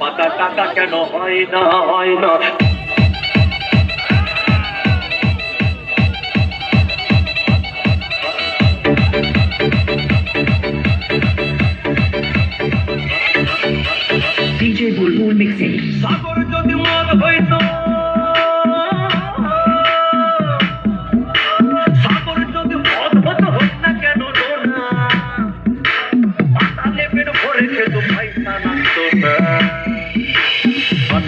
পাতা টাকা কেন হয় না হয় না?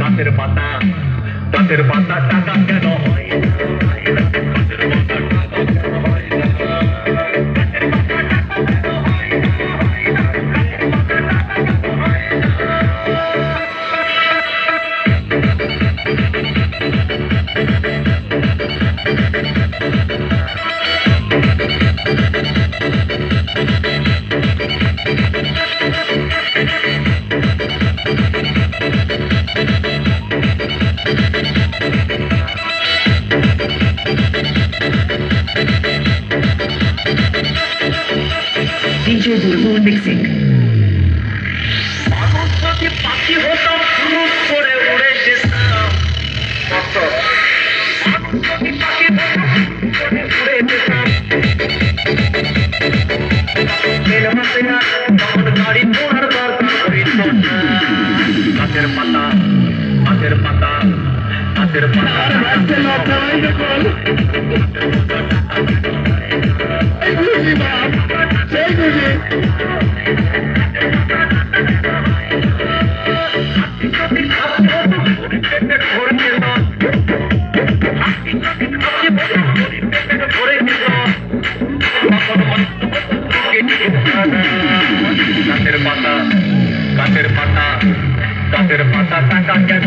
গাছের পাতা গাছের পাতা টাকা কেন হয় না? গাছের DJ Bulbul Mixing. মানুষ যদি পাখি হতাম ফুরুত করে উড়ে যেতাম। না। গাছের পাতা পাতা পাতা টাকা কেন?